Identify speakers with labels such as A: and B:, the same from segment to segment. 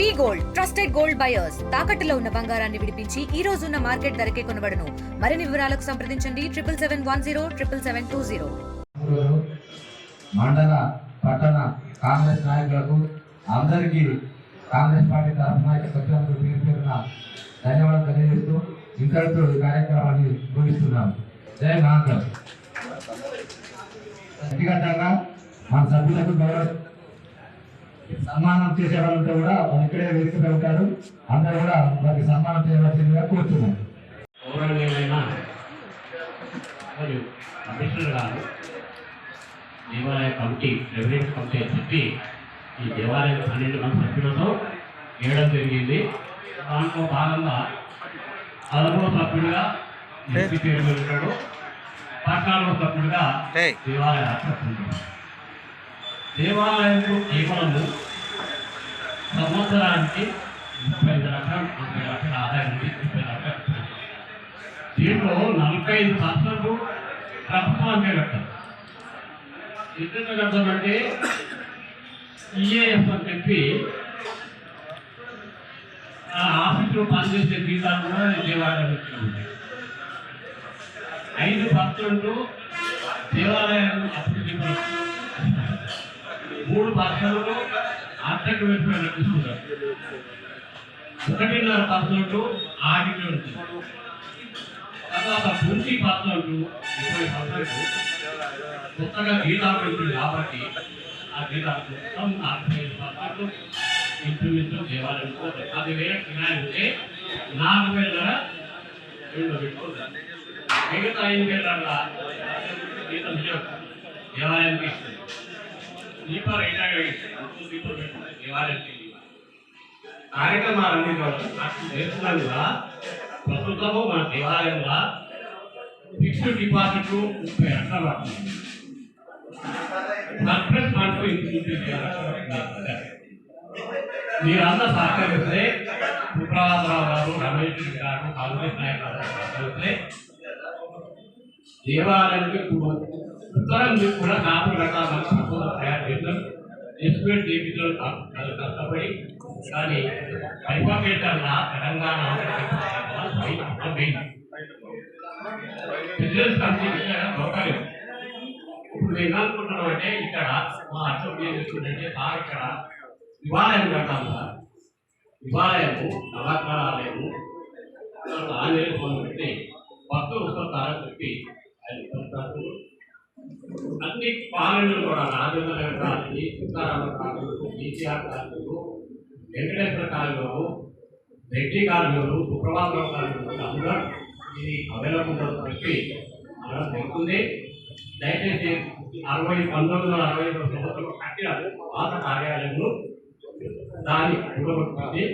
A: V gold trusted gold buyers. తాకట్టులో ఉన్న బంగారాన్ని విడిపించి ఈ రోజు ఉన్న మార్కెట్ ధరకే కొనబడను. మరిన్ని వివరాలకు సంప్రదించండి triple seven one zero triple seven two zero.
B: మండల పట్టణ కాంగ్రెస్ నాయకులకు అందరికీ కాంగ్రెస్ పార్టీ తరఫున ఇక్కడ వచ్చినందుకు పేరు పేరున ధన్యవాదాలు తెలియజేస్తూ ఇంతటితో ఈ కార్యక్రమాన్ని ముగిస్తున్నాం జై కాంగ్రెస్ వ్యక్తిగతంగా మన సభ్యులకు గౌరవ సన్మానం చేసే వాళ్ళంతా కూడా వాళ్ళు ఇక్కడే వేదికగా ఉంటారు. అందరూ కూడా వారికి సన్మానం చేయవలసిందిగా కోరుతున్నాం
C: గౌరవనీయమైన మరియు కమిషనర్ గారు దేవాలయ కమిటీ రెవెన్యూ కమిటీ అని చెప్పి ఈ దేవాలయ పన్నెండు మంది సభ్యులతో వేయడం జరిగింది. దాంట్లో భాగంగా పదమూడవ సభ్యుడిగా ఎంపీ పేరు ఉంటాడు. పద్నాలుగో సభ్యుడిగా దేవాలయ దేవాలయంలో కేవలము సంవత్సరానికి ముప్పై లక్షలు ముప్పై లక్షల ఆదాయం ఉంది ముప్పై లక్షలు దీంట్లో నలభై ఐదు పర్సెంట్ ప్రభుత్వానికే కట్టాలి. ఎందుకు కట్టాలంటే ఈఏఎస్ అని చెప్పి ఆ ఆఫీసులో పనిచేసే జీతాలు కూడా దేవాలయాలు ఉంటాయి. ఐదు పర్సెంట్ దేవాలయాలు అభివృద్ధి మూడు పర్సెంట్ ఆర్థిక వెల్ఫేర్ తీసుకుంటారు ఒకటిన్నర పర్సెంట్ ఆడిట్ ఉంటుంది తర్వాత పూర్తి పర్సెంట్ ఇరవై పర్సెంట్ కొత్తగా గీతాలు ఉంటుంది కాబట్టి ఆ గీతాలు మొత్తం నలభై ఐదు పర్సెంట్ ఇంచుమించు చేయాలనుకోవాలి అది వేల కిరాయి ఉంటే నాలుగు వేల రెండు పెట్టుకోవాలి మిగతా ఐదు వేల గీతం దేవాలయానికి ఇస్తుంది స్లీపర్ రైతాగా కార్యక్రమాలన్నీ నాకు ప్రస్తుతము మన దేవాలయంలో ఫిక్స్డ్ డిపాజిట్ ముప్పై లక్షల పడుతుంది. సర్ప్లస్ ఫండ్స్ ఇంక్లూడ్ మీరంతా సహకరిస్తే సుప్రభాతరావు గారు రమేష్ గారు కాంగ్రెస్ నాయకులు సహకరిస్తే దేవాలయానికి ఉత్తరం కూడా కాపు కట్టాలని ఎస్టిమేట్ చేయించడం కష్టపడి కానీ పరిపాకేటర్లా తెలంగాణ బిజినెస్ కంపెనీ ఇప్పుడు మేము అనుకుంటున్నాం అంటే ఇక్కడ మా అర్థం చూసుకుంటే బాగా ఇక్కడ శివాలయం కట్టాలి సార్. శివాలయము నవగ్రహాలయము ఆంజనేయ స్వామి పెట్టి భక్తులు వస్తుంటారని చెప్పి ఆయన అన్ని పాలనలు కూడా రాజేంద్ర కాలనీ సీతారామ కాలనీలు కేసీఆర్ కాలనీలు వెంకటేశ్వర కాలనీలు రెడ్డి కాలనీలు సుప్రభాతరావు కాలనీలు అందరూ ఇది అవైలబుల్ ఉందని అలా తెలుస్తుంది దయచేసి అరవై పంతొమ్మిది వందల అరవై ఐదు సంవత్సరంలో కట్టిన పాత కార్యాలయంలో దాన్ని కూడగొట్టుకుంది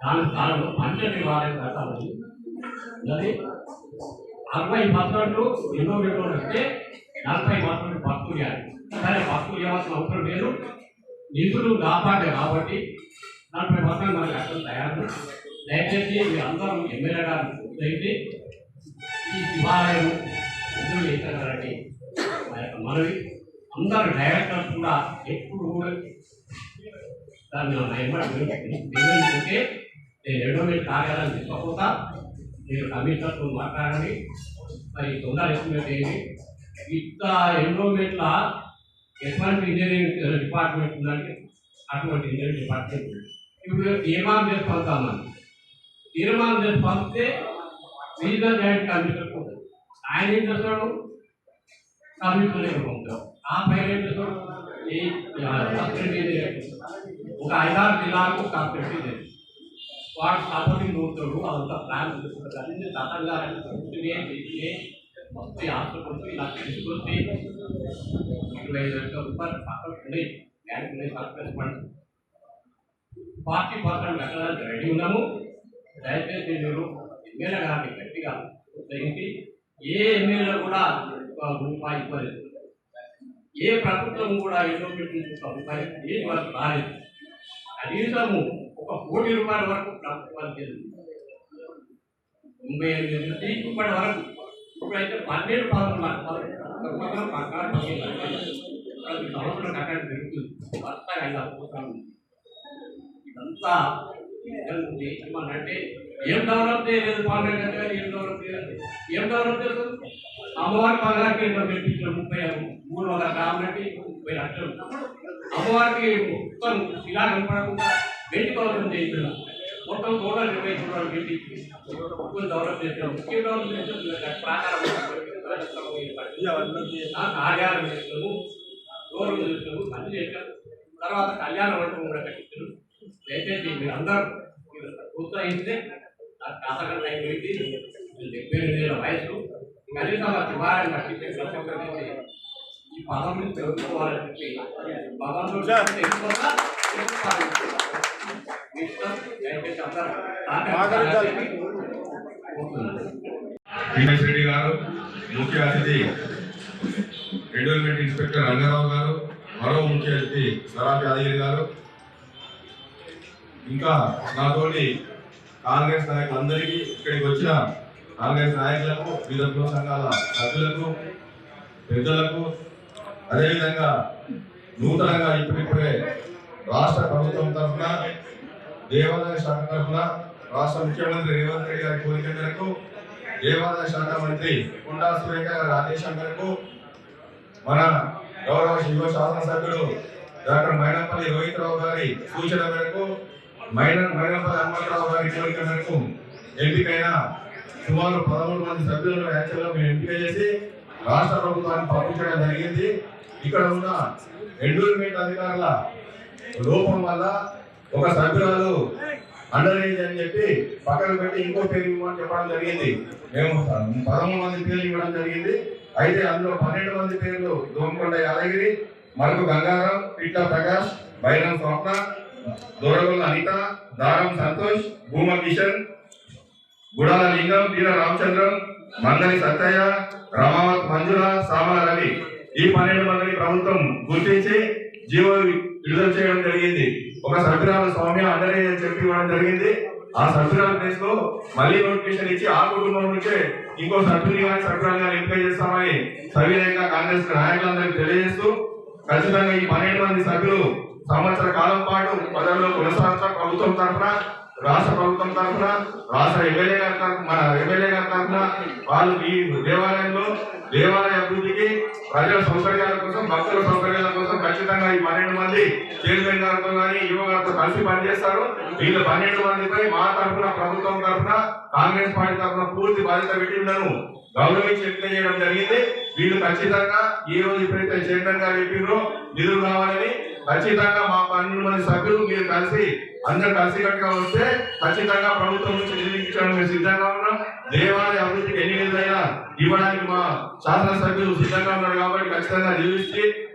C: దాని స్థానంలో పంచ దేవాలయం కట్టాలని అది అరవై పర్సెంట్ ఎన్నో వీళ్ళు వస్తే నలభై మంది భక్తులు చేయాలి కానీ భక్తులు ఇవ్వాల్సిన అవసరం లేదు నిధులు కాపాడే కాబట్టి నలభై మంది మనకు అసలు తయారు. దయచేసి మీరు అందరూ ఎమ్మెల్యే గారు పూర్తయింది ఈ శివాలయం నిధులు ఇస్తారని మా యొక్క మనవి. అందరు డైరెక్టర్స్ కూడా ఎప్పుడు కూడా దాన్ని నిర్ణయించుకుంటే నేను ఎండోమెంట్ కార్యాలయం తీసుకోకపోతా మీరు కమిషనర్తో మాట్లాడండి. మరి తొందర ఎస్టిమేట్ చేయండి. ఇంత ఎండోమెంట్ల ఎటువంటి ఇంజనీరింగ్ డిపార్ట్మెంట్ ఉందంటే అటువంటి ఇంజనీరింగ్ డిపార్ట్మెంట్ ఇప్పుడు తీర్మానం చేసి పంపుతామని తీర్మానం చేసి పంపితే రీజనల్ జాయింట్ కమిషనర్ ఆయన ఏం చేస్తాడు? కమిషనర్ పంపుతాడు ఆ పైన ఏం చేస్తాడు? ఒక ఐదారు జిల్లాకు సబ్సిడీ లేదు వాడు సపోర్టింగ్ నోతాడు అదంతా ప్లాన్ చేసుకుంటారు. అన్ని తతంగా కూర్చునే చేసి మొత్తం హాస్పిటల్ ఇలా తీసుకొచ్చి ఇరవై ఐదు లక్షల రూపాయలు పక్కన ఉన్నాయి బ్యాంక్ ఉన్నాయి సర్ప్లస్ ఫండ్ ఫార్టీ పర్సెంట్ కట్టడానికి రెడీ ఉన్నాము దయచేసి మీరు ఎమ్మెల్యే గారిని గట్టిగా ఉత్సహించి ఏ ఎమ్మెల్యే కూడా ఒక రూపాయి ఇవ్వలేదు ఏ ప్రభుత్వం కూడా ఎన్నో పెట్టిన ఒక రూపాయి ఏది వరకు రాలేదు కనీసము ఒక కోటి రూపాయల వరకు ప్రభుత్వాలు చేసింది తొంభై ఎనిమిది నుంచి ఇప్పటి వరకు ఇప్పుడైతే పన్నెండు పదకొండు పక్కన ప్రతి సంవత్సరం కట్టడం జరుగుతుంది వరుసగా ఇలా అంతా ఏం డెవలప్ చేయలేదు పార్లమెంట్ అంటే ఏం డెవలప్ ఏం డెవలప్ అమ్మవారి పదహారు పెట్టించిన ముప్పై మూడు వందల గ్రాములకి ముప్పై లక్షలు. అమ్మవారికి మొత్తం ఇలా కనపడకుండా వెండి పదం చేయించిన మొత్తం టోటల్ రూపాయలు పెట్టి మొత్తం డెవలప్ చేసినాం ముఖ్య డెవలప్ ప్రాకారం ఆ కార్యాలయం చేసినాము షోరూమ్ చేసినాము అన్ని చేసినాము తర్వాత కళ్యాణ మండపం కూడా కట్టించారు. దయచేసి మీరు అందరూ ప్రోత్సహిస్తే పెట్టి నేను డెబ్బై ఎనిమిది ఏళ్ళ వయసు కనీసం శివాలయం కట్టించే ప్రతి ఒక్కరికి ఈ పదం తెలుసుకోవాలని చెప్పి పదంలో తెలుసుకోవాలా తెలుసుకోవాలి
D: రెడ్డి గారు ముఖ్య అతిథి ఎండోల్మెంట్ ఇన్స్పెక్టర్ రంగారావు గారు మరో ముఖ్య అతిథి సరాఫ్ యాదగిరి గారు. ఇంకా నాతోటి కాంగ్రెస్ నాయకులందరికీ ఇక్కడికి వచ్చిన కాంగ్రెస్ నాయకులకు వివిధ కుల సంఘాల సభ్యులకు పెద్దలకు అదేవిధంగా నూతనంగా ఇప్పుడిప్పుడే రాష్ట్ర ప్రభుత్వం తరఫున దేవాదాయ శాఖ తరఫున రాష్ట్ర ముఖ్యమంత్రి రేవంత్ రెడ్డి గారి కోరిక మేరకు దేవాదాయ శాఖ మంత్రి కొండా సురేఖ గారి ఆదేశం మేరకు మన గౌరవ శివ శాసనసభ్యుడు డాక్టర్ మైనంపల్లి రోహిత్ రావు గారి సూచన మేరకు మైన మైనంపల్లి హనుమంతరావు గారి కోరిక మేరకు ఎంపికైన సుమారు పదమూడు మంది సభ్యులను యాక్చువల్గా మేము ఎంపిక చేసి రాష్ట్ర ప్రభుత్వానికి పంపించడం జరిగింది. ఇక్కడ ఉన్న ఎండోల్మెంట్ అధికారుల లోపం వల్ల ఒక సభ్యురాలు అండర్ ఏజ్ అని చెప్పి పక్కన పెట్టి ఇంకో పేరు ఇవ్వమని చెప్పడం జరిగింది. మేము పదమూడు మంది పేర్లు ఇవ్వడం జరిగింది. అయితే అందులో పన్నెండు మంది పేర్లు దోమకొండ యాదగిరి మరకు గంగారాం పిట్ల ప్రకాష్ బైరం స్వప్న దూరగొల్ల అనిత దారం సంతోష్ భూమ కిషన్ గుడాల లింగం వీర రామచంద్రం మందని సత్తయ్య రమావత్ మంజుల సామల రవి. ఈ పన్నెండు మందిని ప్రభుత్వం గుర్తించి జీవో విడుదల చేయడం జరిగింది ఒక సభ్యురాలు సౌమ్య అందరి అని చెప్పి ఇవ్వడం జరిగింది. ఆ సభ్యురాల ప్లేస్లో మళ్ళీ నోటిఫికేషన్ ఇచ్చి ఆ కుటుంబం నుంచే ఇంకో సభ్యుని కానీ సభ్యురాలు కానీ ఎంపిక చేస్తామని సవినయంగా కాంగ్రెస్ నాయకులందరికీ తెలియజేస్తూ ఖచ్చితంగా ఈ పన్నెండు మంది సభ్యులు సంవత్సర కాలం పాటు పదవిలో కొనసాగుతాం ప్రభుత్వం తరఫున రాష్ట్ర ప్రభుత్వం తరఫున రాష్ట్ర ఎమ్మెల్యే గారి తరఫున మన ఎమ్మెల్యే గారి తరఫున వాళ్ళు ఈ దేవాలయంలో దేవాలయ అభివృద్ధికి ప్రజల సౌకర్యాల కోసం భక్తుల సౌకర్యాల కోసం ఖచ్చితంగా ఈ పన్నెండు మంది చైర్మన్ గారితో కానీ యువ గారితో కలిసి పనిచేస్తారు. వీళ్ళు పన్నెండు మందిపై మా తరఫున ప్రభుత్వం తరఫున కాంగ్రెస్ పార్టీ తరఫున పూర్తి బాధ్యత పెట్టి గౌరవించి ఎంపిక చేయడం జరిగింది. వీళ్ళు ఖచ్చితంగా ఈ రోజు ఎప్పుడైతే చైర్మన్ గారు చెప్పిండ్రో నిధులు కావాలని ఖచ్చితంగా మా పన్నెండు మంది సభ్యులు మీరు కలిసి అందరు కలిసి కట్టుగా వస్తే ఖచ్చితంగా ప్రభుత్వం నుంచి నిధులు మేము సిద్ధంగా ఉన్నాం. దేవాలయ అభివృద్ధికి ఎన్ని నిధులైనా ఇవ్వడానికి మా శాసనసభ్యులు సిద్ధంగా ఉన్నారు కాబట్టి ఖచ్చితంగా నిధులు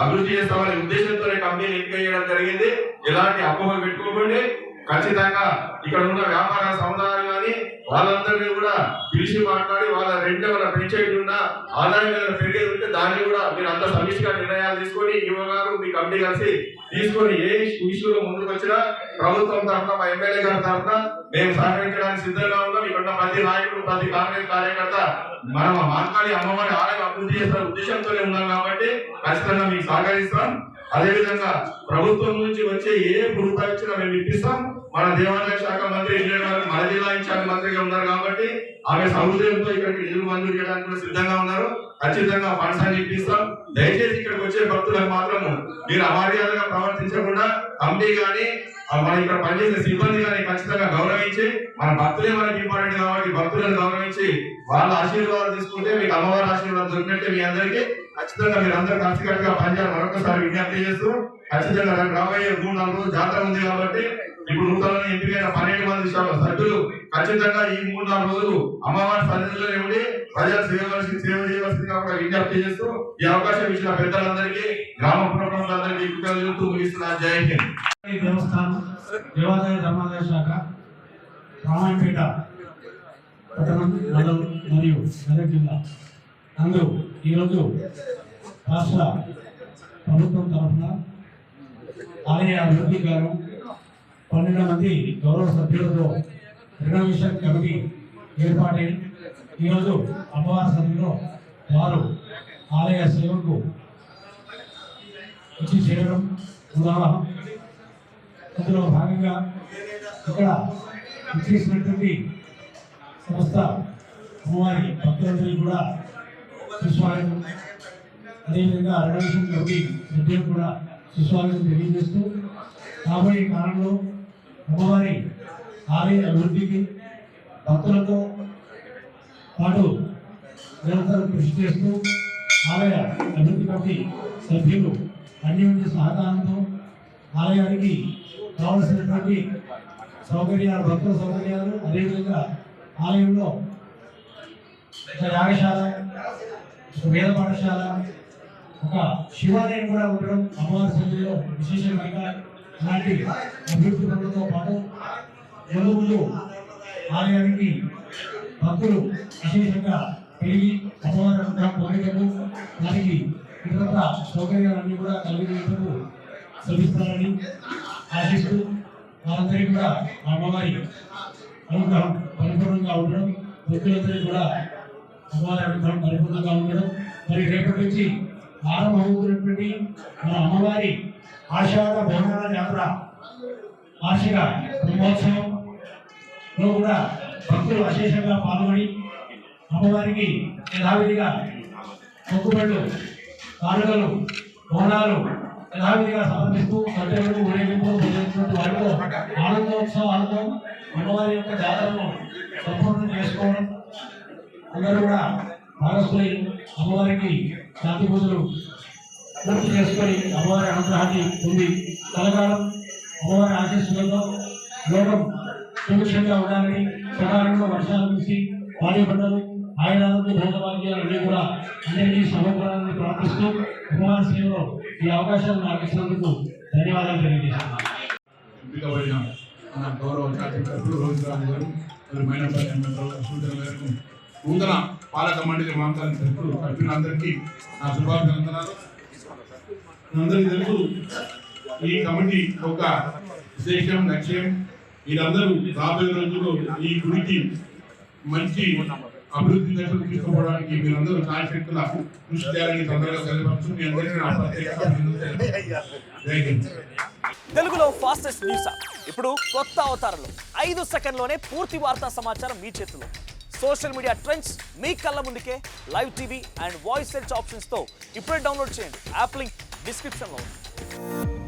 D: అభివృద్ధి చేస్తామనే ఉద్దేశంతోనే కంపెనీని ఎంపిక చేయడం జరిగింది. ఎలాంటి అపోహలు పెట్టుకోకండి. ఖచ్చితంగా ఇక్కడ ఉన్న వ్యాపార సముదాయాలు వాళ్ళందరినీ కూడా పిలిచి మాట్లాడి వాళ్ళ రెంట్ ఏమైనా పెంచేది ఉన్నా ఆదాయం ఏమైనా పెరిగేది ఉంటే దాన్ని కూడా మీరు అంత సమిష్టిగా నిర్ణయాలు తీసుకొని యువ గారు మీ కమిటీ కలిసి తీసుకొని ఏ ఇష్యూలో ముందుకు వచ్చినా ప్రభుత్వం తరఫున మా ఎమ్మెల్యే గారి తరఫున మేము సహకరించడానికి సిద్ధంగా ఉన్నాం. ఇక్కడ ప్రతి నాయకుడు ప్రతి కాంగ్రెస్ కార్యకర్త మనం మాట్లాడి అమ్మవారి ఆలయం అభివృద్ధి చేసిన ఉద్దేశంతోనే ఉన్నాం కాబట్టి ఖచ్చితంగా మీకు సహకరిస్తాం. అదేవిధంగా ప్రభుత్వం నుంచి వచ్చే ఏ రూపాయి ఇచ్చినా మేము ఇప్పిస్తాం. మన దేవాలయ శాఖ మంత్రి మన జిల్లా ఇన్ఛార్జ్ మంత్రిగా ఉన్నారు కాబట్టి ఆమె సౌదయంతో ఇక్కడికి నిధులు మంజూరు చేయడానికి కూడా సిద్ధంగా ఉన్నారు. ఖచ్చితంగా ఫండ్స్ అని ఇప్పిస్తాం. దయచేసి ఇక్కడికి వచ్చే భక్తులకు మాత్రము మీరు అమర్యాదగా ప్రవర్తించకుండా కమిటీ కానీ మన ఇక్కడ పనిచేసే సిబ్బంది కానీ ఖచ్చితంగా గౌరవించి మన భక్తులే మనకి ఇంపార్టెంట్ కాబట్టి భక్తులను గౌరవించి వాళ్ళ ఆశీర్వాదాలు తీసుకుంటే మీకు అమ్మవారి ఆశీర్వాదం దొరికినట్టే మీ అందరికీ. ఖచ్చితంగా మీరు అందరూ కలిసికట్టుగా పనిచేయాలి మరొకసారి విజ్ఞప్తి చేస్తూ ఖచ్చితంగా రాబోయే మూడు నాలుగు రోజులు జాతర ఉంది కాబట్టి ఇప్పుడు నూతన ఎంపికైన పన్నెండు మంది సభ్యులు ఖచ్చితంగా ఈ మూడు నాలుగు రోజులు అమ్మవారి సన్నిధిలో ఉండి ప్రజలు సేవలసి సేవ చేయవలసిందిగా కూడా విజ్ఞప్తి చేస్తూ ఈ అవకాశం ఇచ్చిన పెద్దలందరికీ గ్రామ ప్రముఖులందరికీ కృతజ్ఞతలు ముగిస్తున్నా. జై హింద్.
E: దేవస్థానం దేవాదాయ ధర్మాదాయ శాఖ రామాయణపేట పట్టణం మండలం మరియు మెదక్ జిల్లా అందరూ ఈరోజు రాష్ట్ర ప్రభుత్వం తరఫున ఆలయ అభివృద్ధి గారు పన్నెండు మంది గౌరవ సభ్యులతో రినోవేషన్ కమిటీ ఏర్పాటైంది ఈరోజు అమ్మవారి సమయంలో వారు ఆలయ సేవకు వచ్చి చేరడం ఉదాహరణ అందులో భాగంగా ఇక్కడ ఇచ్చేసినటువంటి సంస్థ అమ్మవారి భక్తులందరికీ కూడా సుస్వాగతం. అదేవిధంగా అరణ్యం కమిటీ సభ్యులకు కూడా సుస్వాగతం తెలియజేస్తూ రాబోయే కాలంలో అమ్మవారి ఆలయ అభివృద్ధికి భక్తులతో పాటు నిరంతరం కృషి చేస్తూ ఆలయ అభివృద్ధి కమిటీ సభ్యులు అన్యోన్య సహకారంతో ఆలయానికి కావలసినటువంటి సౌకర్యాలు భక్తుల సౌకర్యాలు అదేవిధంగా ఆలయంలో ఒక యాగశాల ఒక వేద పాఠశాల ఒక శివాలయం కూడా ఉండడం అమ్మవారి సన్నిధిలో విశేషంగా అలాంటి అభివృద్ధి పనులతో పాటు ముందు ఆలయానికి భక్తులు విశేషంగా పెరిగి అమ్మవారి అనుగ్రహం పొందేందుకు దానికి ఇతర సౌకర్యాలన్నీ కూడా కలిగేందుకు శ్రమిస్తారని ఆశిస్తూ వారందరికీ కూడా అమ్మవారి అనుగ్రహం పరిపూర్ణంగా ఉండడం భక్తులందరికీ కూడా అమ్మవారి అనుగ్రహం పరిపూర్ణంగా ఉండడం. మరి రేపటి నుంచి ప్రారంభమవుతున్నటువంటి మన అమ్మవారి ఆషాఢ బోనాల జాతర వార్షిక బ్రహ్మోత్సవం కూడా భక్తులు అశేషంగా పాల్గొని అమ్మవారికి యథావిధిగా మొక్కుబడులు కానుకలు బోనాలు యథావిధిగా సమర్పిస్తూ సత్యములు ఊరేగింపు మొదలైనటువంటి వాటితో ఆనందోత్సవాలతో అమ్మవారి యొక్క జాతరను సంపూర్ణం చేసుకోవడం. అందరూ కూడా భాగస్వామి అమ్మవారికి శాంతి పూజలు పూర్తి చేసుకొని అమ్మవారి అనుగ్రహాన్ని పొంది కలకాలం అమ్మవారి ఆశీస్సులతో లోకం సుభిక్షంగా ఉండాలని సకాలంలో వర్షాలు కురిసి భారీ పంటలు ఆయురారోగ్య భోగభాగ్యాలు అన్నీ కూడా అందరినీ సమకూరాలని ప్రార్థిస్తూ అమ్మవారి సేవలో ఈ అవకాశాన్ని నాకు ఇచ్చినందుకు ధన్యవాదాలు తెలియజేస్తున్నాను.
F: ఎంపికబడిన మన గౌరవ శాసనసభ్యులు రోజురాజు గారు మరి మైనపల్లి ఎమ్మెల్యే సూచన మేరకు నూతన పాలక మండలి మాంసాల సభ్యులు సభ్యులందరికీ నా శుభాభినందనాలు. అందరికీ తెలుసు ఈ కమిటీ యొక్క ఉద్దేశం లక్ష్యం మీరందరూ రాబోయే రోజుల్లో ఈ గుడికి మంచి అభివృద్ధి దశలు తీసుకోవడానికి మీరందరూ శాశక్తుల కృషి చేయాలని తొందరగా తెలియపరుచు మీ అందరికీ
G: తెలుగులో ఫాస్టెస్ట్ న్యూస్ ఇప్పుడు కొత్త అవతారంలో. ఐదు సెకండ్లోనే పూర్తి వార్తా సమాచారం మీ చేతిలో. సోషల్ మీడియా ట్రెండ్స్ మీ కళ్ళ ముందుకే. Live TV and voice search ఆప్షన్స్తో ఇప్పుడే డౌన్లోడ్ చేయండి. యాప్ లింక్ డిస్క్రిప్షన్లో ఉంది.